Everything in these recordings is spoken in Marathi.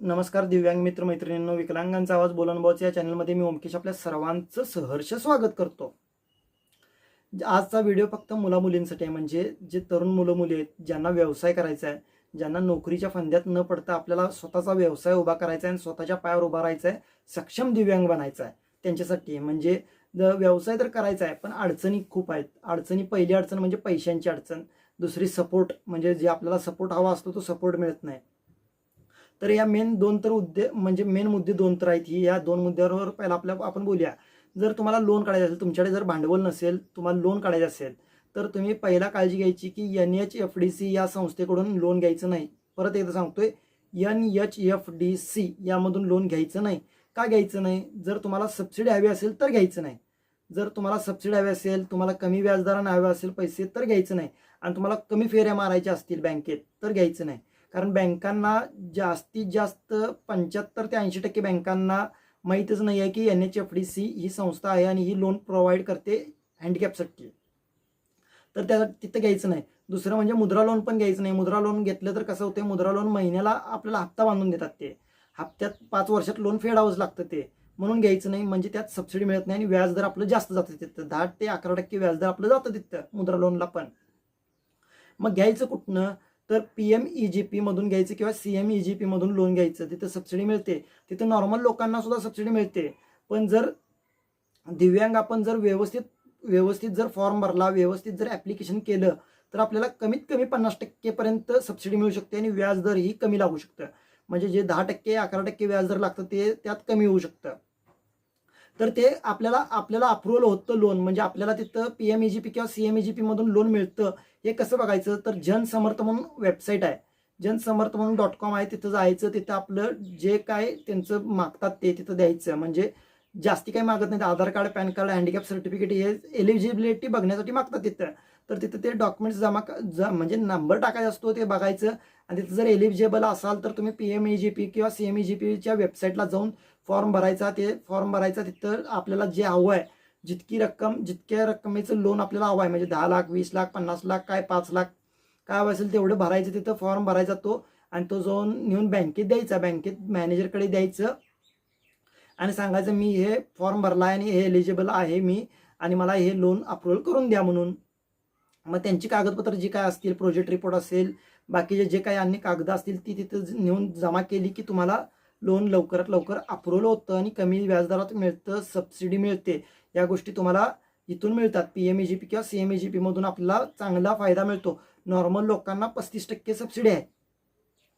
नमस्कार दिव्यांग मित्र मैत्रिणींनो विकलांगांचा आवाज बोलनबावच्या या चॅनलमध्ये मी ओमकेश आपल्या सर्वांचं सहर्ष स्वागत करतो. आजचा व्हिडिओ फक्त मुलामुलींसाठी आहे. म्हणजे जे तरुण मुलं मुली आहेत ज्यांना व्यवसाय करायचा आहे ज्यांना नोकरीच्या फंद्यात न पडता आपल्याला स्वतःचा व्यवसाय उभा करायचा आहे आणि स्वतःच्या पायावर उभा राहायचा आहे सक्षम दिव्यांग बनायचा आहे त्यांच्यासाठी. म्हणजे व्यवसाय तर करायचा आहे पण अडचणी खूप आहेत. अडचणी पहिली अडचण म्हणजे पैशांची अडचण. दुसरी सपोर्ट म्हणजे जे आपल्याला सपोर्ट हवा असतो तो सपोर्ट मिळत नाही. तर या मेन दोन तर उद्दे म्हणजे मेन मुद्दे दोन तर आहेत. ही या दोन मुद्द्यावर पहिला आपल्या आपण बोलूया. जर तुम्हाला लोन काढायचं असेल तुमच्याकडे जर भांडवल नसेल तुम्हाला लोन काढायचं असेल तर तुम्ही पहिला काळजी घ्यायची की N H F D C या संस्थेकडून लोन घ्यायचं नाही. परत एकदा सांगतोय N H F D C यामधून लोन घ्यायचं नाही. का घ्यायचं नाही? जर तुम्हाला सबसिडी हवी असेल तर घ्यायचं नाही. जर तुम्हाला सबसिडी हवी असेल तुम्हाला कमी व्याजदरानं हवे असेल पैसे तर घ्यायचं नाही. आणि तुम्हाला कमी फेऱ्या मारायच्या असतील बँकेत तर घ्यायचं नाही. कारण बँकांना जास्तीत जास्त पंच्याहत्तर ते ऐंशी टक्के बँकांना माहीतच नाही आहे की N H F D C ही संस्था आहे आणि ही लोन प्रोव्हाइड करते हँडिकॅपसाठी तर त्या तिथं घ्यायचं नाही. दुसरं म्हणजे मुद्रा लोन पण घ्यायचं नाही. मुद्रा लोन घेतलं तर कसं होतं मुद्रा लोन महिन्याला आपल्याला हप्ता बांधून देतात ते. हप्त्यात पाच वर्षात लोन फेडावंच लागतं ते. म्हणून घ्यायचं नाही. म्हणजे त्यात सबसिडी मिळत नाही आणि व्याजदर आपलं जास्त जातं तिथं. दहा ते अकरा टक्के व्याजदर आपलं जातं तिथं मुद्रा लोनला पण. मग घ्यायचं कुठनं? तर पी एम ई जी पीमधून घ्यायचं किंवा सी एम ई जी पीमधून लोन घ्यायचं. तिथं सबसिडी मिळते. तिथं नॉर्मल लोकांना सुद्धा सबसिडी मिळते. पण जर दिव्यांग आपण जर व्यवस्थित व्यवस्थित जर फॉर्म भरला व्यवस्थित जर ॲप्लिकेशन केलं तर आपल्याला कमीत कमी पन्नास टक्केपर्यंत सबसिडी मिळू शकते आणि व्याजदरही कमी लागू शकतं. म्हणजे जे दहा टक्के अकरा टक्के व्याजदर लागतं ते त्यात कमी होऊ शकतं. तर ते आपल्याला आपल्याला अप्रुव्हल होतं लोन म्हणजे आपल्याला तिथं P M E G P किंवा C M E G P मधून लोन मिळतं. हे कसं बघायचं? तर जनसमर्थ म्हणून वेबसाईट आहे. जनसमर्थ म्हणून डॉट कॉम आहे. तिथं जायचं. तिथं आपलं जे काय त्यांचं मागतात ते तिथं द्यायचं. म्हणजे जास्ती काही मागत नाही Aadhaar card PAN card handicap certificate हे एलिजिबिलिटी बघण्यासाठी मागतात तिथं. तर तिथं ते डॉक्युमेंट्स जमा म्हणजे नंबर टाकायचा असतो ते बघायचं. आणि तिथं जर एलिजिबल असाल तर तुम्ही P M E G P किंवा सी एम ई जी पीच्या वेबसाईटला जाऊन फॉर्म भरायचा ते फॉर्म भरायचा तिथं आपल्याला जे हवं आहे जितकी रक्कम जितक्या रकमेचं लोन आपल्याला हवं आहे म्हणजे दहा लाख वीस लाख पन्नास लाख काय पाच लाख काय हवं असेल तेवढं भरायचं तिथं फॉर्म भरायचा तो आणि तो जाऊन नेऊन बँकेत द्यायचा बँकेत मॅनेजरकडे द्यायचं आणि सांगायचं मी हे फॉर्म भरला आहे आणि हे एलिजिबल आहे मी आणि मला हे लोन अप्रुव्हल करून द्या म्हणून. मग त्यांची कागदपत्र जी काय असतील प्रोजेक्ट रिपोर्ट असेल बाकीचे जे काही अन्य कागद असतील ती तिथं नेऊन जमा केली की तुम्हाला लोन लवकरात लवकर अप्रुव्हल होतं आणि कमी व्याजदरात मिळतं सबसिडी मिळते. या गोष्टी तुम्हाला इथून मिळतात. P M E G P किंवा सी एम ए जी पीमधून आपल्याला चांगला फायदा मिळतो. नॉर्मल लोकांना पस्तीस टक्के सबसिडी आहे.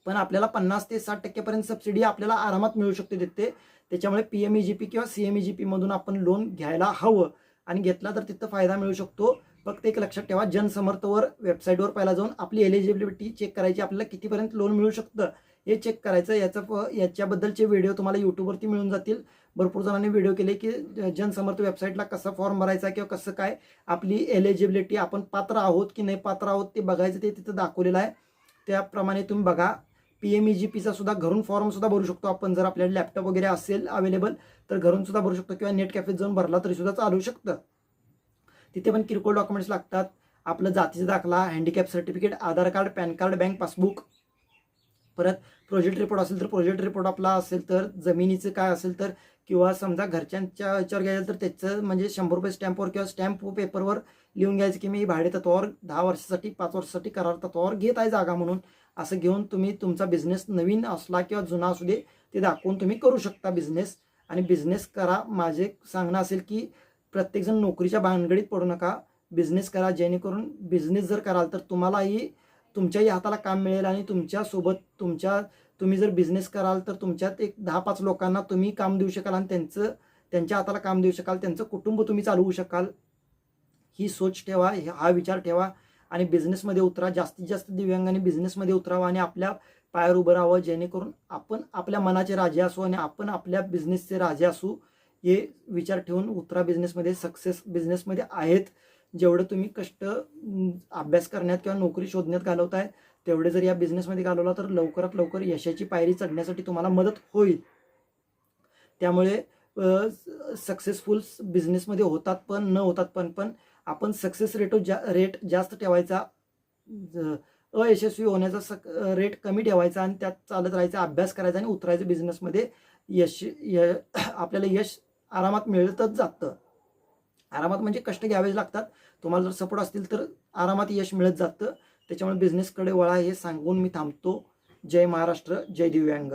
पण आपल्याला पन्नास ते साठ टक्केपर्यंत सबसिडी आपल्याला आरामात मिळू शकते देते. त्याच्यामुळे P M E G P किंवा सी एम ई जी पीमधून आपण लोन घ्यायला हवं. आणि घेतला तर तिथं फायदा मिळू शकतो. फक्त एक लक्षात ठेवा जनसमर्थवर वेबसाईटवर पहिला जाऊन आपली एलिजिबिलिटी चेक करायची आपल्याला कितीपर्यंत लोन मिळू शकतं. हे चेक करायचं. याचं प- याच्याबद्दलचे व्हिडिओ तुम्हाला यूट्यूबवरती मिळून जातील. भरपूर जणांनी व्हिडिओ केले की जनसमर्थ वेबसाईटला कसा फॉर्म भरायचा किंवा कसं काय आपली एलिजिबिलिटी आपण पात्र आहोत की नाही पात्र आहोत ते बघायचं ते तिथं दाखवलेलं आहे. त्याप्रमाणे तुम्ही बघा. पी एम ई जी पीचा सुद्धा घरून फॉर्मसुद्धा भरू शकतो आपण. जर आपल्याला लॅपटॉप वगैरे असेल अवेलेबल तर घरून सुद्धा भरू शकतो किंवा नेट कॅफेत जाऊन भरला तरी सुद्धा चालू शकतं. तिथे पण किरकोळ डॉक्युमेंट्स लागतात. आपलं जातीचा दाखला handicap certificate Aadhaar card PAN card bank passbook परत प्रोजेक्ट रिपोर्ट असेल तर प्रोजेक्ट रिपोर्ट आपला असेल तर जमिनीचं काय असेल तर किंवा समजा घरच्यांच्या याच्यावर घ्यायचं तर त्याचं म्हणजे शंभर रुपये स्टॅम्पवर किंवा स्टॅम्प पेपरवर लिहून घ्यायचं की मी भाडे तत्वावर दहा वर्षासाठी पाच वर्षासाठी करार तत्वावर घेत आहे जागा म्हणून. असं घेऊन तुम्ही तुमचा बिझनेस नवीन असला किंवा जुना असू दे ते दाखवून तुम्ही करू शकता बिझनेस आणि बिझनेस करा. माझे सांगणं असेल की प्रत्येकजण नोकरीच्या भानगडीत पडू नका. बिझनेस करा. जेणेकरून बिझनेस जर कराल तर तुम्हालाही तुमच्याही हाताला काम मिळेल आणि तुमच्यासोबत तुमच्या तुम्ही जर बिझनेस कराल तर तुमच्यात एक दहा पाच लोकांना तुम्ही काम देऊ शकाल आणि त्यांचं त्यांच्या हाताला काम देऊ शकाल त्यांचं कुटुंब तुम्ही चालवू शकाल. ही सोच ठेवा हे- हा विचार ठेवा आणि बिझनेसमध्ये उतरा जास्तीत जास्त दिव्यांगाने बिझनेसमध्ये उतरावं आणि आपल्या पायावर उभं राहावं जेणेकरून आपण आपल्या मनाचे राजे असू आणि आपण आपल्या बिझनेसचे राजे असू हे विचार ठेवून उतरा. बिझनेसमध्ये सक्सेस बिझनेसमध्ये आहेत. जेवढं तुम्ही कष्ट अभ्यास करण्यात किंवा नोकरी शोधण्यात घालवताय तेवढे जर या बिझनेसमध्ये घालवला तर लवकरात लवकर यशाची पायरी चढण्यासाठी तुम्हाला मदत होईल. त्यामुळे सक्सेसफुल बिझनेसमध्ये होतात पण न होतात पण पण आपण सक्सेस रेटो जा रेट जास्त ठेवायचा अयशस्वी होण्याचा सक रेट कमी ठेवायचा आणि त्यात चालत राहायचा अभ्यास करायचा आणि उतरायचं बिझनेसमध्ये यश य आपल्याला यश आरामात मिळतच जातं. आरामात म्हणजे कष्ट घ्यावे लागतात. तुम्हाला जर सपोर्ट असतील तर आरामात यश मिळत जातं. त्याच्यामुळे बिझनेसकडे वळा हे सांगून मी थांबतो. जय महाराष्ट्र जय दिव्यांग.